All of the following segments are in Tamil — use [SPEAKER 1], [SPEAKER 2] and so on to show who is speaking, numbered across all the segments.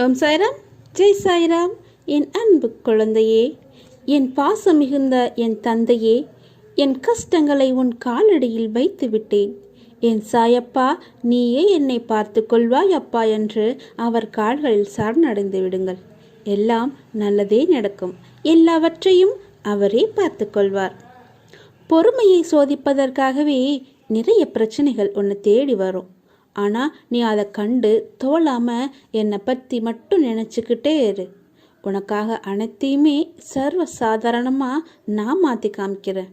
[SPEAKER 1] ஓம் சாய்ராம். ஜெய் சாய்ராம். என் அன்பு குழந்தையே என் பாசம் மிகுந்த என் தந்தையே என் கஷ்டங்களை உன் காலடியில் வைத்து விட்டேன். என் சாயப்பா நீயே என்னை பார்த்து கொள்வாய் அப்பா என்று அவர் கால்களில் சரணடைந்து விடுங்கள். எல்லாம் நல்லதே நடக்கும். எல்லாவற்றையும் அவரே பார்த்து கொள்வார். பொறுமையை சோதிப்பதற்காகவே நிறைய பிரச்சனைகள் உன்னை தேடி வரும். ஆனால் நீ அதை கண்டு தோலாம என்னை பற்றி மட்டும் நினச்சிக்கிட்டே இரு. உனக்காக அனைத்தையுமே சர்வ சாதாரணமாக நான் மாற்றி காமிக்கிறேன்.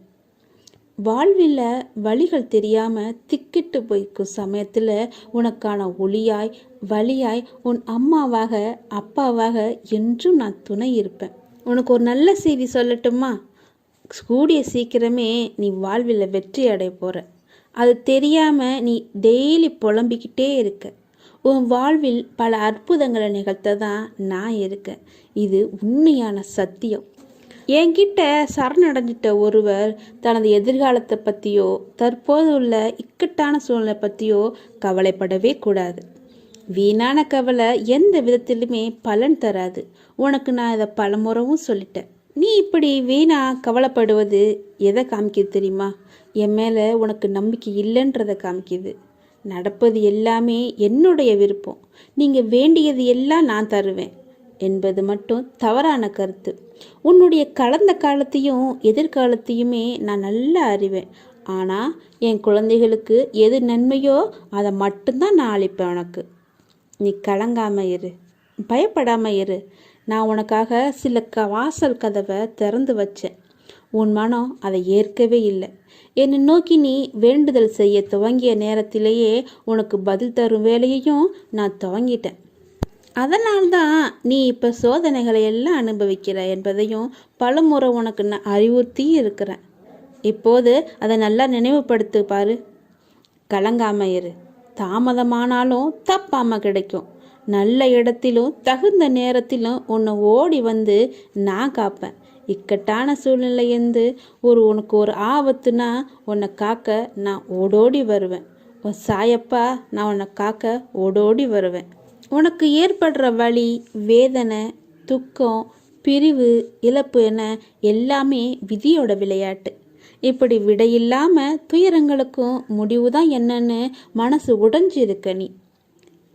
[SPEAKER 1] வாழ்வில் வழிகள் தெரியாமல் திக்கிட்டு போய்க்கும் சமயத்தில் உனக்கான ஒளியாய் வழியாய் உன் அம்மாவாக அப்பாவாக என்றும் நான் துணை இருப்பேன். உனக்கு ஒரு நல்ல செய்தி சொல்லட்டுமா? கூடிய சீக்கிரமே நீ வாழ்வில் வெற்றி அடைய போகிற அது தெரியாமல் நீ டெய்லி புலம்பிக்கிட்டே இருக்க. உன் வாழ்வில் பல அற்புதங்களை நிகழ்த்த தான் நான் இருக்கேன். இது உண்மையான சத்தியம். என்கிட்ட சரணடைஞ்சிட்ட ஒருவர் தனது எதிர்காலத்தை பற்றியோ தற்போது உள்ள இக்கட்டான சூழ்நிலை பற்றியோ கவலைப்படவே கூடாது. வீணான கவலை எந்த விதத்திலுமே பலன் தராது. உனக்கு நான் இதை பலமுறவும் சொல்லிட்டேன். நீ இப்படி வீணா கவலைப்படுவது எதை காமிக்குது தெரியுமா? என் மேலே உனக்கு நம்பிக்கை இல்லைன்றதை காமிக்குது. நடப்பது எல்லாமே என்னுடைய விருப்பம். நீங்கள் வேண்டியது எல்லாம் நான் தருவேன் என்பது மட்டும் தவறான கருத்து. உன்னுடைய கடந்த காலத்தையும் எதிர்காலத்தையுமே நான் நல்லா அறிவேன். ஆனால் என் குழந்தைகளுக்கு எது நன்மையோ அதை மட்டும்தான் நான் அளிப்பேன் உனக்கு. நீ கலங்காமல் இரு. பயப்படாமல் இரு. நான் உனக்காக சில க வாசல் கதவை திறந்து வச்சேன். உன் மனம் அதை ஏற்கவே இல்லை. என்னை நோக்கி நீ வேண்டுதல் செய்ய துவங்கிய நேரத்திலேயே உனக்கு பதில் தரும் வேலையையும் நான் துவங்கிட்டேன். அதனால்தான் நீ இப்போ சோதனைகளை எல்லாம் அனுபவிக்கிற என்பதையும் பலமுறை உனக்கு நான் அறிவுறுத்தி இருக்கிறேன். இப்போது அதை நல்லா நினைவுபடுத்து பாரு. கலங்காம இரு. தாமதமானாலும் தப்பாம கிடைக்கும். நல்ல இடத்திலும் தகுந்த நேரத்திலும் உன்னை ஓடி வந்து நான் காப்பேன். இக்கட்டான சூழ்நிலையிருந்து ஒரு உனக்கு ஒரு ஆபத்துனா உன்னை காக்க நான் ஓடோடி வருவேன். உன் சாயப்பா நான் உன்னை காக்க ஓடோடி வருவேன். உனக்கு ஏற்படுற வழி வேதனை துக்கம் பிரிவு இழப்பு என எல்லாமே விதியோட விளையாட்டு. இப்படி விடையில்லாமல் துயரங்களுக்கும் முடிவு தான் என்னன்னு மனசு உடைஞ்சிருக்க நீ.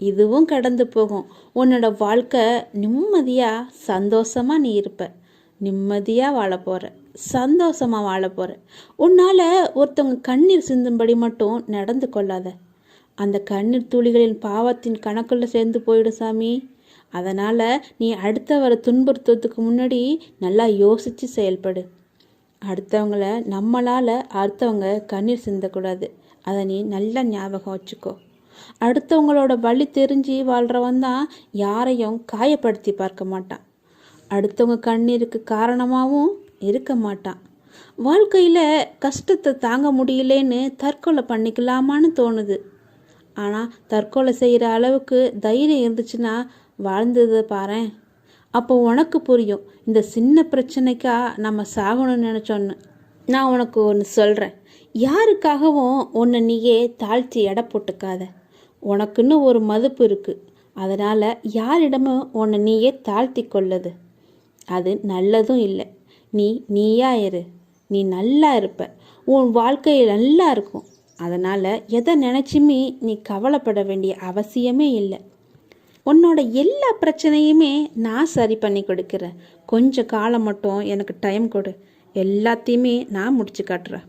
[SPEAKER 1] இதுவும் கடந்து போகும். உன்னோட வாழ்க்கை நிம்மதியாக சந்தோஷமாக நீ இருப்ப. நிம்மதியாக வாழ போகிற சந்தோஷமாக வாழ போகிற உன்னால் ஒருத்தவங்க கண்ணீர் சிந்தும்படி மட்டும் நடந்து கொள்ளாத. அந்த கண்ணீர் துளிகளின் பாவத்தின் கணக்குள்ள சேர்ந்து போயிடும் சாமி. அதனால் நீ அடுத்தவரை துன்புறுத்துறதுக்கு முன்னாடி நல்லா யோசித்து செயல்படு. அடுத்தவங்கள நம்மளால் அடுத்தவங்க கண்ணீர் சிந்தக்கூடாது. அதை நீ நல்லா ஞாபகம் வச்சுக்கோ. அடுத்தவங்களோட வழி தெரிஞ்சு வாழ்கிறவன் தான் யாரையும் காயப்படுத்தி பார்க்க மாட்டான். அடுத்தவங்க கண்ணீருக்கு காரணமாகவும் இருக்க மாட்டான். வாழ்க்கையில் கஷ்டத்தை தாங்க முடியலேன்னு தற்கொலை பண்ணிக்கலாமான்னு தோணுது. ஆனால் தற்கொலை செய்கிற அளவுக்கு தைரியம் இருந்துச்சுன்னா வாழ்ந்ததை பாரேன். அப்போ உனக்கு புரியும் இந்த சின்ன பிரச்சனைக்கா நம்ம சாகணும்னு நினச்சோன்னு. நான் உனக்கு ஒன்று சொல்கிறேன் யாருக்காகவும் உன்னை நீயே தாழ்த்தி எடை போட்டுக்காத. உனக்குன்னு ஒரு மதிப்பு இருக்குது அதனால் யாரிடமும் உன்னை நீயே தாழ்த்தி கொள்ளது. அது நல்லதும் இல்லை. நீ நீயா இரு. நீ நல்லா இருப்ப. உன் வாழ்க்கை நல்லா இருக்கும். அதனால் எதை நினச்சுமே நீ கவலைப்பட வேண்டிய அவசியமே இல்லை. உன்னோட எல்லா பிரச்சனையுமே நான் சரி பண்ணி கொடுக்குறேன். கொஞ்சம் காலம் மட்டும் எனக்கு டைம் கொடு. எல்லாத்தையுமே நான் முடிச்சு காட்டுறேன்.